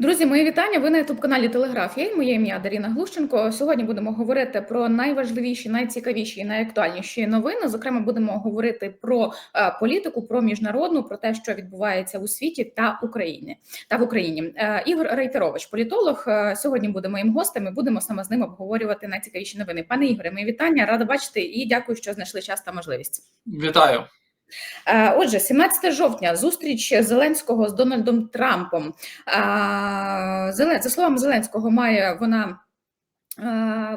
Друзі, мої вітання. Ви на ютуб каналі Телеграфія. Моє ім'я Даріна Глущенко. Сьогодні будемо говорити про найважливіші, найцікавіші і найактуальніші новини. Зокрема, будемо говорити про е, політику, про міжнародну, про те, що відбувається у світі та Україні та в Україні. Е, Ігор Рейтерович, політолог, е, сьогодні буде моїм гостем. і Будемо саме з ним обговорювати найцікавіші новини. Пане Ігоре, мої вітання. Рада бачити і дякую, що знайшли час та можливість. Вітаю. Е, Отже, 17 жовтня зустріч Зеленського з Дональдом Трампом. Е, За словами Зеленського, має вона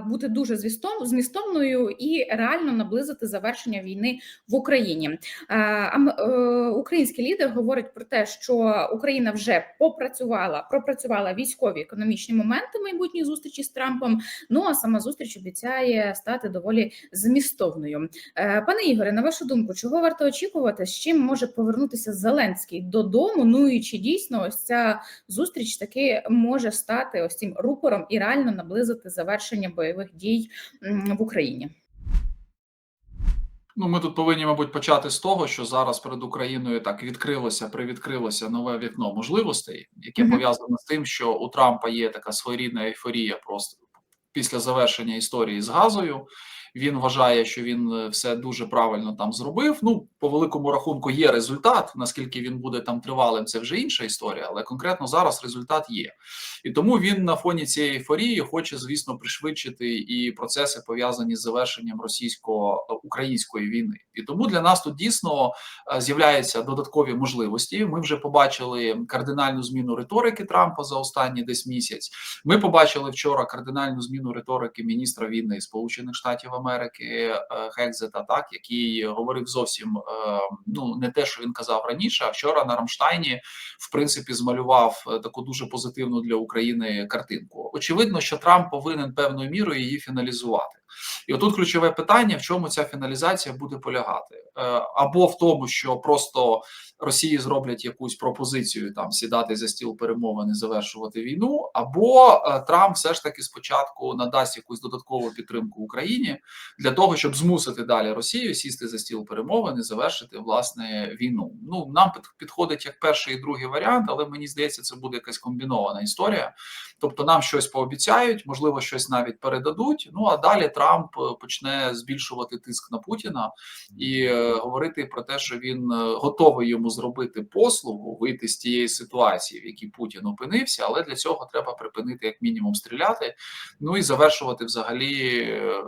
бути дуже змістов- змістовною і реально наблизити завершення війни в Україні. Е, е, Український лідер говорить про те, що Україна вже попрацювала, пропрацювала військові економічні моменти майбутньої зустрічі з Трампом. Ну а сама зустріч обіцяє стати доволі змістовною. Е, Пане Ігоре, на вашу думку, чого варто очікувати? З чим може повернутися Зеленський додому? Ну і чи дійсно ось ця зустріч таки може стати ось цим рупором і реально наблизити завершення бойових дій в Україні? Ну, ми тут повинні, мабуть, почати з того, що зараз перед Україною так відкрилося, привідкрилося нове вікно можливостей, яке Мгм. пов'язане з тим, що у Трампа є така своєрідна ейфорія просто після завершення історії з газою. Він вважає, що він е, все дуже правильно там зробив. Ну, по великому рахунку, є результат. Наскільки він буде там тривалим, це вже інша історія, але конкретно зараз результат є. І тому він на фоні цієї ейфорії хоче, звісно, пришвидшити і процеси пов'язані з завершенням російсько-української війни. І тому для нас тут дійсно е, з'являються додаткові можливості. Ми вже побачили кардинальну зміну риторики Трампа за останній десь місяць. Ми побачили вчора кардинальну зміну риторики міністра війни Сполучених Штатів Америки е, Хекзета, так який говорив зовсім е, ну не те, що він казав раніше. А вчора на Рамштайні в принципі змалював е, таку дуже позитивну для України картинку. Очевидно, що Трамп повинен певною мірою її фіналізувати. І отут ключове питання: в чому ця фіналізація буде полягати, або в тому, що просто Росії зроблять якусь пропозицію там сідати за стіл перемовин і завершувати війну, або е, Трамп все ж таки спочатку надасть якусь додаткову підтримку Україні для того, щоб змусити далі Росію сісти за стіл перемовин і завершити власне війну. Ну нам підходить як перший і другий варіант, але мені здається, це буде якась комбінована історія. Тобто нам щось пообіцяють, можливо, щось навіть передадуть. Ну а далі Трамп е, почне збільшувати тиск на Путіна і е, говорити про те, що він готовий йому зробити послугу, вийти з тієї ситуації, в якій Путін опинився, але для цього треба припинити як мінімум стріляти. Ну і завершувати взагалі е,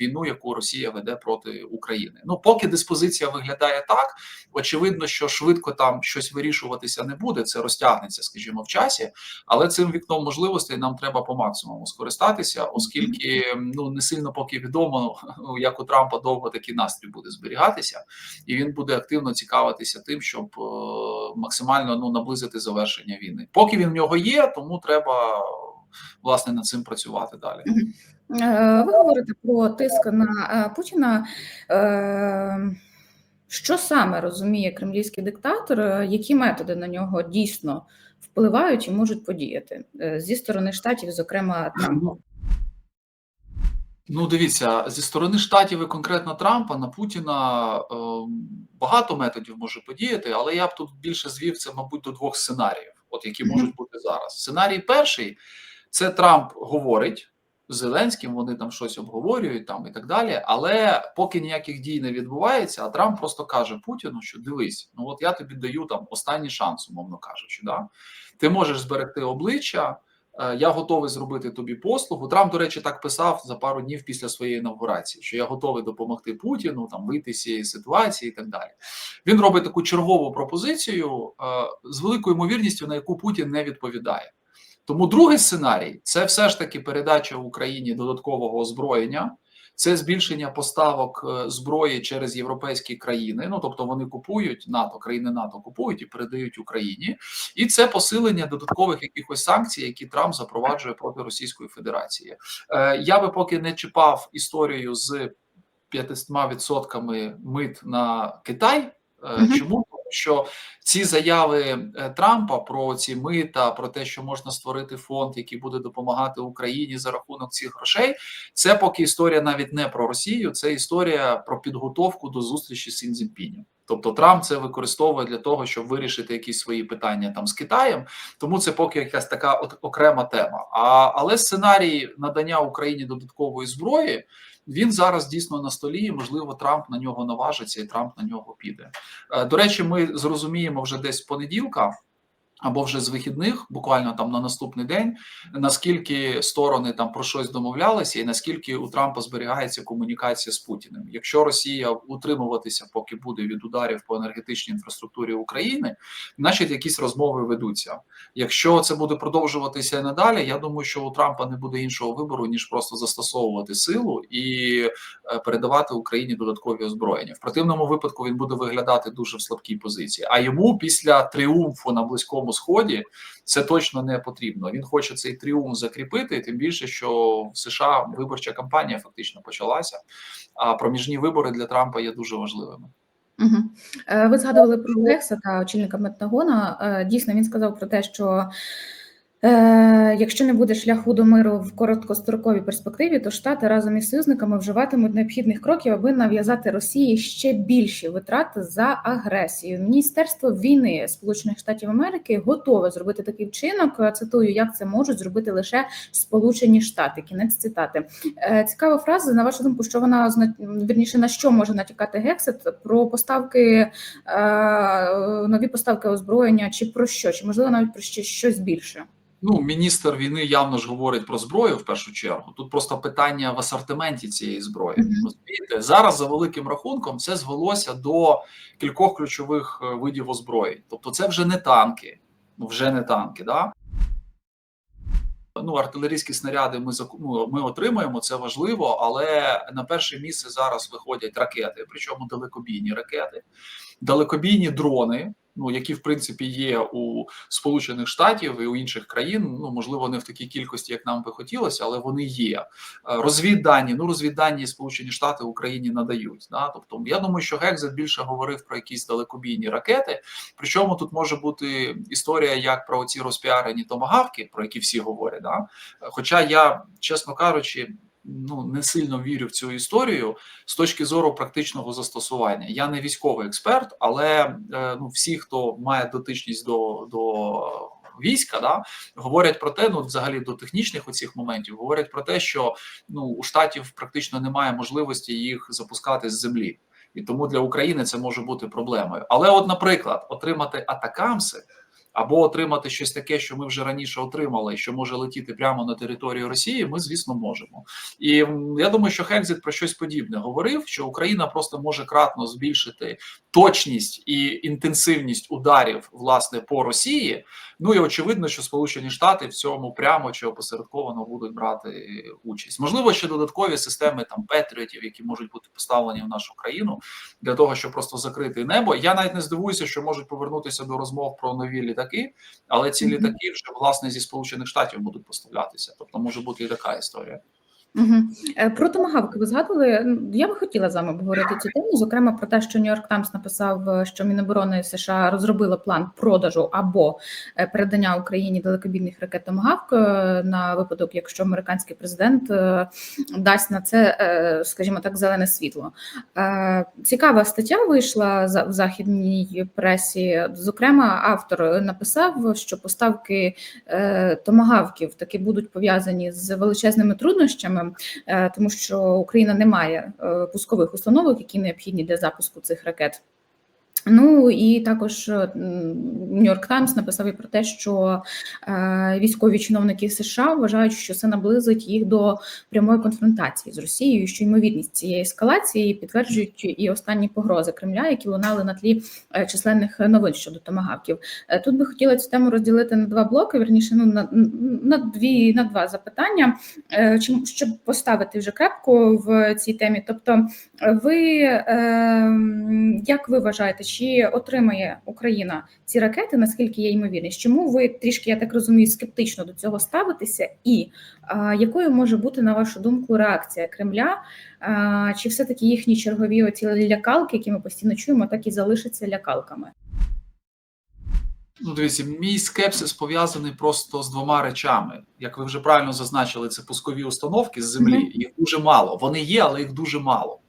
війну, яку Росія веде проти України. Ну поки диспозиція виглядає так, очевидно, що швидко там щось вирішуватися не буде. Це розтягнеться, скажімо, в часі. Але цим вікном можливостей нам треба по максимуму скористатися, оскільки ну не сильно поки відомо, як у Трампа довго такий настрій буде зберігатися, і він буде активно цікавитися тим, щоб е, максимально ну наблизити завершення війни. Поки він в нього є, тому треба власне над цим працювати далі. Е, Ви говорите про тиск на е, Путіна. Е, Що саме розуміє кремлівський диктатор? Які методи на нього дійсно впливають і можуть подіяти зі сторони штатів, зокрема Трампа? Ну, дивіться, зі сторони штатів і конкретно Трампа на Путіна багато методів може подіяти, але я б тут більше звів це, мабуть, до двох сценаріїв, от які можуть бути зараз. Сценарій перший це Трамп говорить Зеленським, вони там щось обговорюють там і так далі. Але поки ніяких дій не відбувається, а Трамп просто каже Путіну, що дивись, ну от я тобі даю там останній шанс, умовно кажучи, да? ти можеш зберегти обличчя. Е, Я готовий зробити тобі послугу. Трамп, до речі, так писав за пару днів після своєї інавгурації, що я готовий допомогти Путіну там вийти з цієї ситуації і так далі. Він робить таку чергову пропозицію е, з великою ймовірністю, на яку Путін не відповідає. Тому другий сценарій це все ж таки передача Україні додаткового озброєння. Це збільшення поставок е, зброї через європейські країни. Ну тобто вони купують НАТО, країни НАТО купують і передають Україні, і це посилення додаткових якихось санкцій, які Трамп запроваджує проти Російської Федерації. Е, я би поки не чіпав історію з 500% мит на Китай. Е, Чому що ці заяви е, Трампа про ці мита, про те, що можна створити фонд, який буде допомагати Україні за рахунок цих грошей, це поки історія навіть не про Росію, це історія про підготовку до зустрічі з Цзіньпінем. Тобто Трамп це використовує для того, щоб вирішити якісь свої питання там з Китаєм. Тому це поки якась така от окрема тема. А але сценарій надання Україні додаткової зброї він зараз дійсно на столі. і, Можливо, Трамп на нього наважиться, і Трамп на нього піде. Е, До речі, ми зрозуміємо вже десь понеділка. Або вже з вихідних, буквально там на наступний день, наскільки сторони там про щось домовлялися, і наскільки у Трампа зберігається комунікація з Путіним. Якщо Росія утримуватися, поки буде від ударів по енергетичній інфраструктурі України, значить якісь розмови ведуться. Якщо це буде продовжуватися і надалі, я думаю, що у Трампа не буде іншого вибору ніж просто застосовувати силу і е, передавати Україні додаткові озброєння. В противному випадку він буде виглядати дуже в слабкій позиції. А йому після тріумфу на близькому сході це точно не потрібно. Він хоче цей тріумф закріпити, тим більше, що в США виборча кампанія фактично почалася. А проміжні вибори для Трампа є дуже важливими. Угу. Ви згадували про Гекса та очільника Пентагона. Е, Дійсно, він сказав про те, що якщо не буде шляху до миру в короткостроковій перспективі, то Штати разом із союзниками вживатимуть необхідних кроків, аби нав'язати Росії ще більші витрати за агресію. Міністерство війни Сполучених Штатів Америки готове зробити такий вчинок. Цитую, як це можуть зробити лише Сполучені Штати. Кінець цитати. Е, Цікава фраза. На вашу думку, що вона вірніше на що може натякати Гексет? Про поставки е, нові поставки озброєння, чи про що? Чи можливо навіть про ще щось більше? Ну, міністр війни явно ж говорить про зброю в першу чергу. Тут просто питання в асортименті цієї зброї. Розумієте, зараз за великим рахунком все звелося до кількох ключових е, видів озброєнь. Тобто, це вже не танки, ну вже не танки, да. Ну, артилерійські снаряди ми ну, ми отримаємо, це важливо, але на перше місце зараз виходять ракети, причому далекобійні ракети, далекобійні дрони, ну які в принципі є у Сполучених Штатів і у інших країн. Ну можливо, не в такій кількості, як нам би хотілося, але вони є. Е, Розвіддані, ну розвіддані Сполучені Штати Україні надають. Да? Тобто, я думаю, що Гекзет більше говорив про якісь далекобійні ракети. Причому тут може бути історія як про ці розпіарені томагавки, про які всі говорять. Да? Хоча я, чесно кажучи, ну не сильно вірю в цю історію з точки зору практичного застосування. Я не військовий експерт, але е, ну всі, хто має дотичність до, до війська, да говорять про те, ну взагалі до технічних оцих моментів, говорять про те, що ну у штатів практично немає можливості їх запускати з землі. І тому для України це може бути проблемою. Але, от, наприклад, отримати атакамси або отримати щось таке, що ми вже раніше отримали, що може летіти прямо на територію Росії, ми, звісно, можемо. І я думаю, що Хекзит про щось подібне говорив, що Україна просто може кратно збільшити точність і інтенсивність ударів власне по Росії. Ну і очевидно, що Сполучені Штати в цьому прямо чи опосередковано будуть брати участь. Можливо, ще додаткові системи там Петріотів, які можуть бути поставлені в нашу країну для того, щоб просто закрити небо. Я навіть не здивуюся, що можуть повернутися до розмов про нові літаки, але ці літаки вже власне зі Сполучених Штатів будуть поставлятися. Тобто може бути і така історія. Угу. Про томагавки ви згадували. Я би хотіла з вами обговорити цю тему. Зокрема, про те, що Нью-Йорк Таймс написав, е, що Міноборони США розробило план продажу або е, передання Україні далекобійних ракет Томагавк на випадок, якщо американський президент дасть на це, скажімо так, зелене світло. Цікава стаття вийшла в західній пресі. Зокрема, автор написав, що поставки томагавків таки будуть пов'язані з величезними труднощами, тому що Україна не має е, пускових установок, які необхідні для запуску цих ракет. Ну і також Нью-Йорк Таймс написав і про те, що е, військові чиновники США вважають, що це наблизить їх до прямої конфронтації з Росією. Що ймовірність цієї ескалації підтверджують і останні погрози Кремля, які лунали на тлі е, численних новин щодо томагавків. Е, Тут би хотіла цю тему розділити на два блоки. Верніше, ну на, на дві на два запитання, Е, чим щоб поставити вже крапку в цій темі. Тобто, ви е, як ви вважаєте, чи отримає Україна ці ракети? Наскільки є ймовірність? Чому ви трішки, я так розумію, скептично до цього ставитеся? І а, якою може бути на вашу думку реакція Кремля? А, чи все таки їхні чергові оці лякалки, які ми постійно чуємо, так і залишаться лякалками? Ну, дивіться, мій скепсис пов'язаний просто з двома речами. Як ви вже правильно зазначили, це пускові установки з землі. Мгм. Їх дуже мало. Вони є, але їх дуже мало.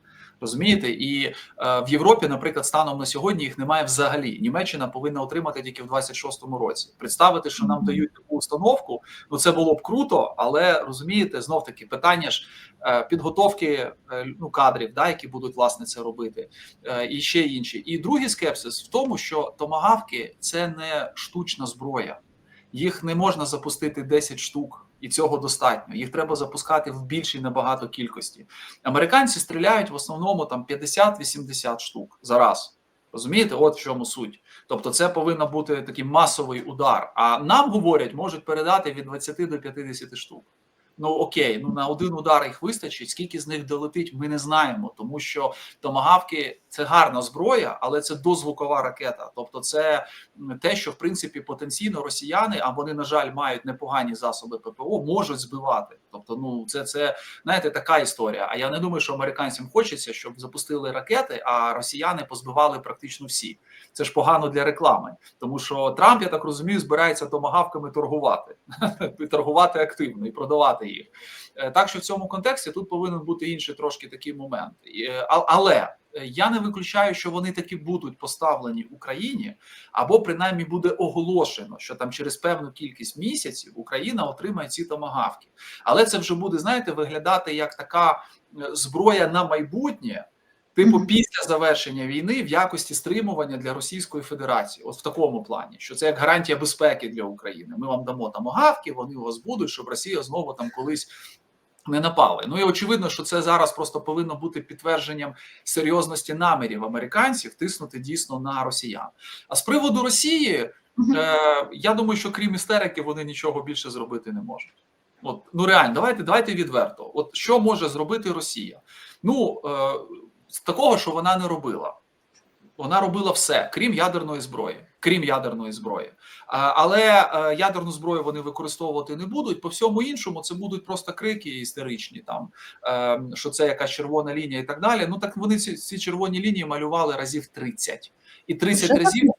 Розумієте, і е, в Європі, наприклад, станом на сьогодні їх немає взагалі. Німеччина повинна отримати тільки в 26-му році. Представити, що нам дають таку установку, ну це було б круто, але розумієте, знов таки питання ж е, підготовки е, ну кадрів, да, які будуть власне це робити, е, і ще інші. І другий скепсис в тому, що томагавки це не штучна зброя. Їх не можна запустити 10 штук, і цього достатньо. Їх треба запускати в більшій набагато кількості. Американці стріляють в основному там 50-80 штук за раз. Розумієте, от в чому суть. Тобто, це повинен бути такий масовий удар. А нам говорять, можуть передати від 20 до 50 штук. Ну окей, ну на один удар їх вистачить. Скільки з них долетить, ми не знаємо, тому що томагавки це гарна зброя, але це дозвукова ракета. Тобто, це те, що в принципі потенційно росіяни, а вони на жаль мають непогані засоби ППО, можуть збивати. Тобто, ну це це знаєте, така історія. А я не думаю, що американцям хочеться, щоб запустили ракети, а росіяни позбивали практично всі. Це ж погано для реклами, тому що Трамп, я так розумію, збирається томагавками торгувати, торгувати активно і продавати їх. Е, Так що в цьому контексті тут повинен бути інший трошки такий момент. Е, Але е, я не виключаю, що вони таки будуть поставлені Україні, або принаймні буде оголошено, що там через певну кількість місяців Україна отримає ці томагавки. Але це вже буде, знаєте, виглядати як така зброя на майбутнє. Типу, після завершення війни в якості стримування для Російської Федерації, от в такому плані, що це як гарантія безпеки для України. Ми вам дамо там огавки, вони у вас будуть, щоб Росія знову там колись не напали. Ну і очевидно, що це зараз просто повинно бути підтвердженням серйозності намірів американців тиснути дійсно на росіян. А з приводу Росії, е, я думаю, що крім істерики, вони нічого більше зробити не можуть. От ну реально, давайте давайте відверто. От що може зробити Росія? Ну е, такого, що вона не робила. Вона робила все, крім ядерної зброї, крім ядерної зброї. Але е, ядерну зброю вони використовувати не будуть. По всьому іншому, це будуть просто крики істеричні, там е, що це якась червона лінія і так далі. Ну так вони ці, ці червоні лінії малювали разів 30. І 30 Вже разів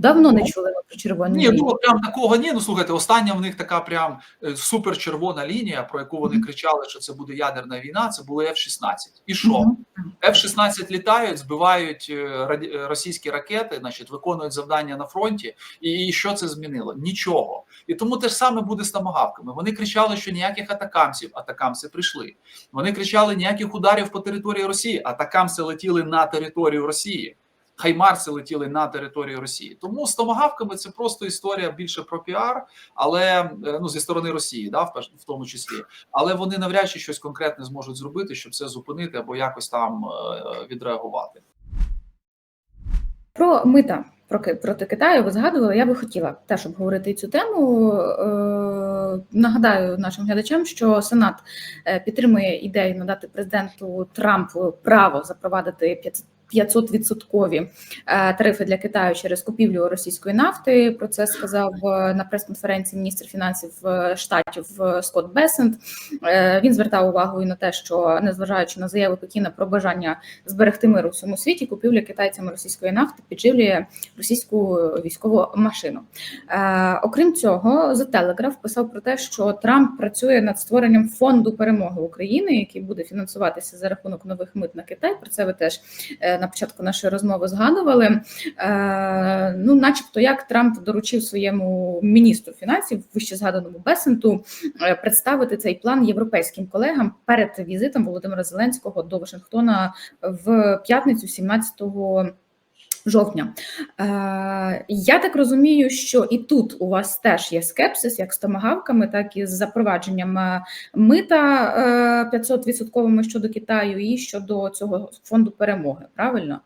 Давно не чули ми про червоні. ні, лінії. ну прям такого ні. Ну слухайте, остання в них така прям е, супер червона лінія, про яку вони кричали, що це буде ядерна війна. Це були F-16. І що? Мгм. F-16 літають, збивають е, е, російські ракети, значить, виконують завдання на фронті. І що це змінило? Нічого. І тому те ж саме буде з тамагавками. Вони кричали, що ніяких атакамсів, атакамси прийшли. Вони кричали ніяких ударів по території Росії, атакамси летіли на територію Росії. Хаймарси летіли на територію Росії. Тому з томагавками це просто історія більше про піар, але е, ну зі сторони Росії, да, в тому числі. Але вони навряд чи щось конкретне зможуть зробити, щоб це зупинити або якось там е, відреагувати. Про мита проки- проти Китаю ви згадували. Я би хотіла теж обговорити цю тему. Е, Нагадаю нашим глядачам, що Сенат підтримує ідею надати президенту Трампу право запровадити 500 відсоткові тарифи для Китаю через купівлю російської нафти. Про це сказав е, на прес-конференції міністр фінансів е, штатів е, Скотт Бесент. Е, Він звертав увагу і на те, що незважаючи на заяви Пекіна про бажання зберегти мир у всьому світі, купівля китайцями російської нафти підживлює російську військову машину. Е, окрім цього, The Telegraph писав про те, що Трамп працює над створенням фонду перемоги України, який буде фінансуватися за рахунок нових мит на Китай. Про це ви теж е, на початку нашої розмови згадували. Е, ну, начебто, як Трамп доручив своєму міністру фінансів, вище згаданому Бесенту, е, представити цей план європейським колегам перед візитом Володимира Зеленського до Вашингтона в п'ятницю, 17 жовтня. Е, я так розумію, що і тут у вас теж є скепсис, як з томагавками, так і з запровадженням е, мита е, 500% щодо Китаю і щодо цього фонду перемоги. Правильно?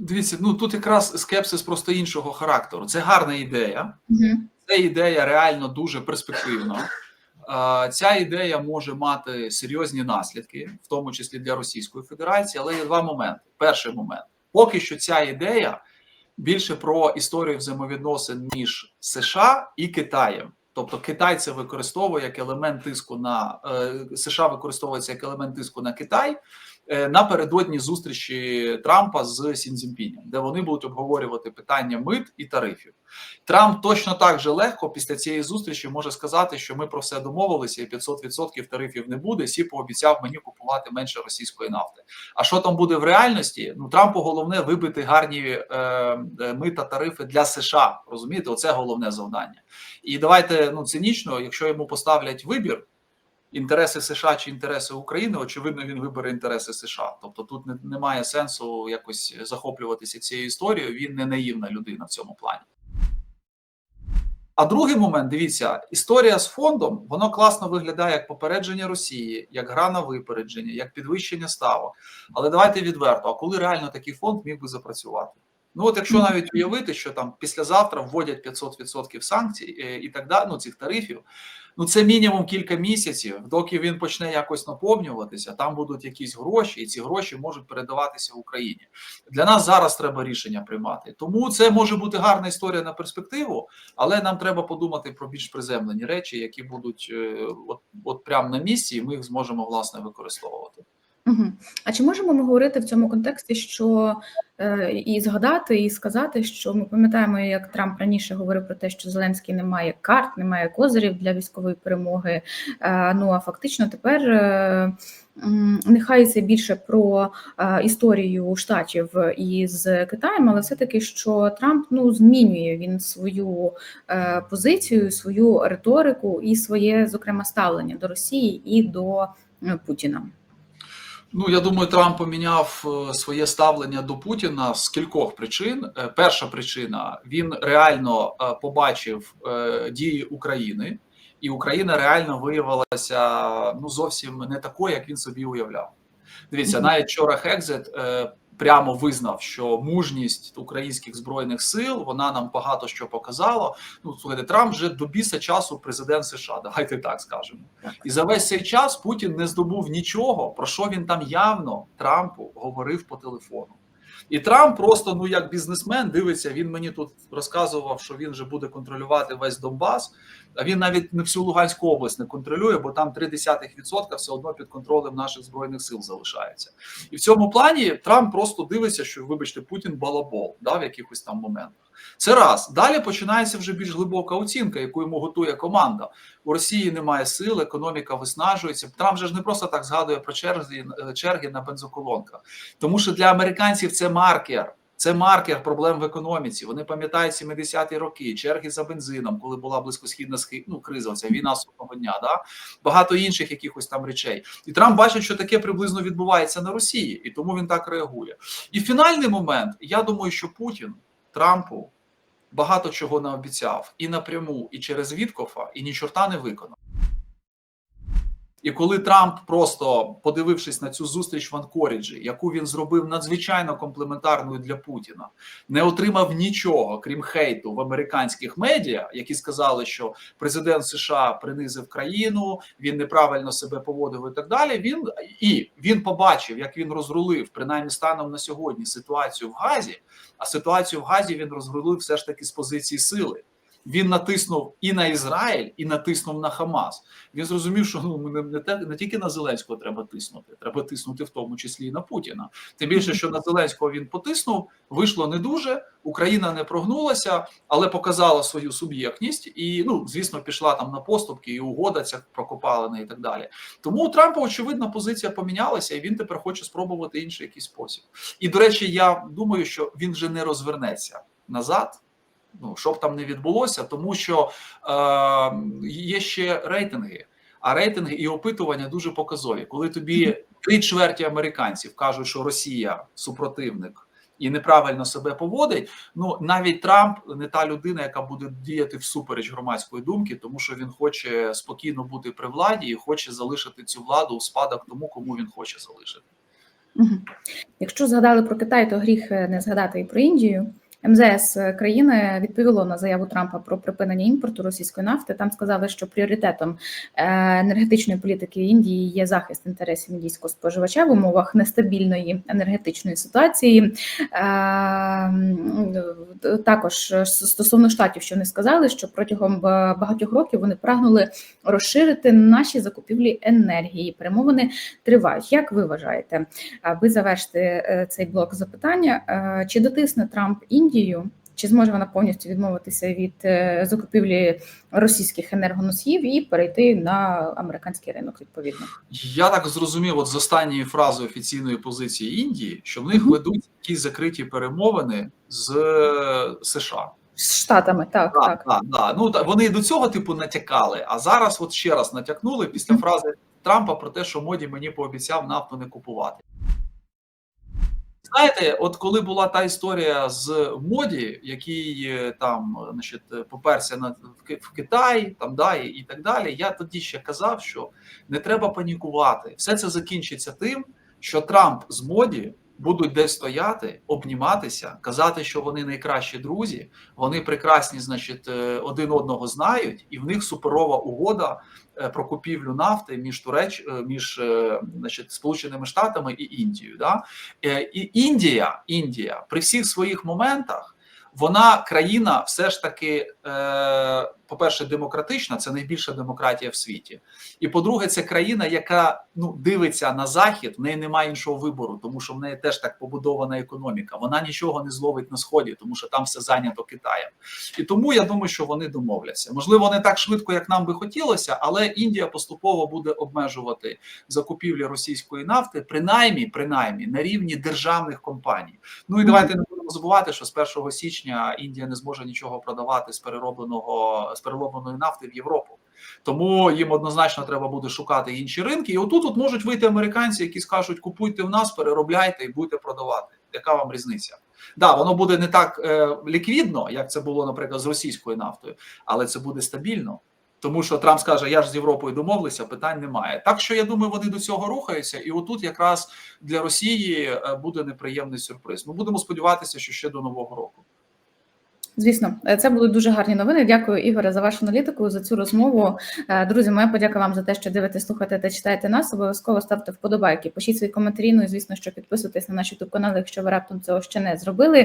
Дивіться, ну тут якраз скепсис просто іншого характеру. Це гарна ідея. Угу. Це ідея реально дуже перспективна. Е, Ця ідея може мати серйозні наслідки, в тому числі для Російської Федерації, але є два моменти. Перший момент поки що ця ідея більше про історію взаємовідносин між США і Китаєм. Тобто Китай це використовує як елемент тиску на е, США використовується як елемент тиску на Китай напередодні зустрічі Трампа з Сінзінпінем, де вони будуть обговорювати питання мит і тарифів. Трамп точно так же легко після цієї зустрічі може сказати, що ми про все домовилися, і 500% тарифів не буде. Сі пообіцяв мені купувати менше російської нафти. А що там буде в реальності? Ну Трампу головне вибити гарні е, е, мита тарифи для США. Розумієте, оце головне завдання. І давайте ну цинічно, якщо йому поставлять вибір. Інтереси США чи інтереси України, очевидно, він вибере інтереси США. Тобто тут не, немає сенсу якось захоплюватися цією історією. Він не наївна людина в цьому плані. А другий момент, дивіться, історія з фондом воно класно виглядає як попередження Росії, як гра на випередження, як підвищення ставок. Але давайте відверто: а коли реально такий фонд міг би запрацювати? Ну от якщо навіть уявити, що там післязавтра вводять 500% санкцій е, і так далі, ну цих тарифів, ну це мінімум кілька місяців, доки він почне якось наповнюватися, там будуть якісь гроші, і ці гроші можуть передаватися Україні. Для нас зараз треба рішення приймати. Тому це може бути гарна історія на перспективу, але нам треба подумати про більш приземлені речі, які будуть е, от, от прямо на місці, і ми їх зможемо власне використовувати. Угу. А чи можемо ми говорити в цьому контексті, що е, і згадати, і сказати, що ми пам'ятаємо, як Трамп раніше говорив про те, що Зеленський не має карт, не має козирів для військової перемоги. Е, ну а фактично тепер е, нехай це більше про е, історію штатів із Китаєм, але все таки, що Трамп ну змінює він свою е, позицію, свою риторику і своє, зокрема, ставлення до Росії і до е, Путіна. Ну, я думаю, Трамп поміняв е, своє ставлення до Путіна з кількох причин. Е, Перша причина він реально е, побачив дії України, і Україна реально виявилася ну зовсім не такою, як він собі уявляв. Дивіться, навіть вчора Хекзет прямо визнав, що мужність українських збройних сил вона нам багато що показала. Ну слухайте, Трамп вже до біса часу президент США. Давайте так скажемо. І за весь цей час Путін не здобув нічого, про що він там явно Трампу говорив по телефону. І Трамп просто, ну як бізнесмен, дивиться, він мені тут розказував, що він вже буде контролювати весь Донбас. А він навіть не всю Луганську область не контролює, бо там 0,3% все одно під контролем наших збройних сил залишається. І в цьому плані Трамп просто дивиться, що, вибачте, Путін балабол да, в якихось там моментах. Це раз. Далі починається вже більш глибока оцінка, яку йому готує команда. У Росії немає сил, економіка виснажується. Трамп же ж не просто так згадує про черги, черги на бензоколонках, тому що для американців це маркер. Це маркер проблем в економіці. Вони пам'ятають 70-ті роки, черги за бензином, коли була близькосхідна ну, криза, ця війна судного дня, да? багато інших якихось там речей. І Трамп бачить, що таке приблизно відбувається на Росії, і тому він так реагує. І фінальний момент, я думаю, що Путін Трампу багато чого наобіцяв і напряму, і через Віткофа, і ні чорта не виконав. І коли Трамп, просто подивившись на цю зустріч в Анкоріджі, яку він зробив надзвичайно комплементарною для Путіна, не отримав нічого, крім хейту в американських медіа, які сказали, що президент США принизив країну, він неправильно себе поводив і так далі. Він і він побачив, як він розрулив, принаймні станом на сьогодні, ситуацію в Газі. А ситуацію в Газі він розрулив все ж таки з позиції сили. Він натиснув і на Ізраїль, і натиснув на Хамас. Він зрозумів, що ну не, не, те, не тільки на Зеленського треба тиснути, треба тиснути в тому числі і на Путіна. Тим більше, що на Зеленського він потиснув, вийшло не дуже. Україна не прогнулася, але показала свою суб'єктність, і ну звісно, пішла там на поступки, і угода ця прокопалена, і так далі. Тому у Трампа очевидна позиція помінялася, і він тепер хоче спробувати інший якийсь спосіб. І до речі, я думаю, що він вже не розвернеться назад. Ну, щоб там не відбулося, тому що е, є ще рейтинги. А рейтинги і опитування дуже показові. Коли тобі три чверті американців кажуть, що Росія супротивник і неправильно себе поводить. Ну навіть Трамп не та людина, яка буде діяти всупереч громадської думки, тому що він хоче спокійно бути при владі і хоче залишити цю владу у спадок тому, кому він хоче залишити. Якщо згадали про Китай, то гріх не згадати і про Індію. МЗС країни відповіло на заяву Трампа про припинення імпорту російської нафти. Там сказали, що пріоритетом е, енергетичної політики Індії є захист інтересів індійського споживача в умовах нестабільної енергетичної ситуації. Е, Також стосовно штатів, що вони сказали, що протягом багатьох років вони прагнули розширити наші закупівлі енергії. Перемовини тривають. Як ви вважаєте? А ви завершите е, цей блок запитання. Е, Чи дотисне Трамп Індію? Чи зможе вона повністю відмовитися від е, закупівлі російських енергоносіїв і перейти на американський ринок відповідно? Я так зрозумів, от з останньої фрази офіційної позиції Індії, що в них ведуть якісь закриті перемовини з е, США. З штатами, так, Так, так. так, так. Ну вони до цього типу натякали, а зараз от ще раз натякнули після фрази Трампа про те, що моді мені пообіцяв нафту не купувати. Знаєте, от коли була та історія з моді, який е, там, е, значить, е, поперся на в Китай, там да, і, і так далі. Я тоді ще казав, що не треба панікувати. Все це закінчиться тим, що Трамп з моді будуть десь стояти, обніматися, казати, що вони найкращі друзі, вони прекрасні, значить, е, один одного знають, і в них суперова угода е, про купівлю нафти між Туреч, е, між значить, Сполученими Штатами і Індією. Да? І Індія, Індія при всіх своїх моментах. Вона країна все ж таки, е, по-перше, демократична, це найбільша демократія в світі. І по-друге, це країна, яка ну дивиться на захід, в неї немає іншого вибору, тому що в неї теж так побудована економіка. Вона нічого не зловить на сході, тому що там все зайнято Китаєм. І тому я думаю, що вони домовляться. Можливо, не так швидко, як нам би хотілося, але Індія поступово буде обмежувати закупівлі російської нафти, принаймні, принаймні на рівні державних компаній. Ну і давайте не будемо забувати, що з 1 січня Індія не зможе нічого продавати з переробленого з переробленої нафти в Європу. Тому їм однозначно треба буде шукати інші ринки. І отут от можуть вийти американці, які скажуть: купуйте в нас, переробляйте і будете продавати. Яка вам різниця? Да, воно буде не так е, ліквідно, як це було, наприклад, з російською нафтою, але це буде стабільно. Тому що Трамп скаже, я ж з Європою домовлюся, питань немає. Так що я думаю, вони до цього рухаються, і отут якраз для Росії е, буде неприємний сюрприз. Ми будемо сподіватися, що ще до нового року. Звісно, е, це будуть дуже гарні новини. Дякую, Ігоре, за вашу аналітику, за цю розмову. Е, Друзі, моя подяка вам за те, що дивитесь, слухаєте та читаєте нас. Обов'язково ставте вподобайки, пишіть свої коментарі. Ну і звісно, що підписуйтесь на наш youtube канал, якщо ви раптом цього ще не зробили.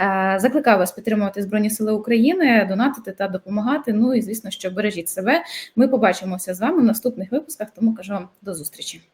Е, Закликаю вас підтримувати Збройні Сили України, донатити та допомагати. Ну і звісно, що бережіть себе. Ми побачимося з вами в наступних випусках. Тому кажу вам до зустрічі.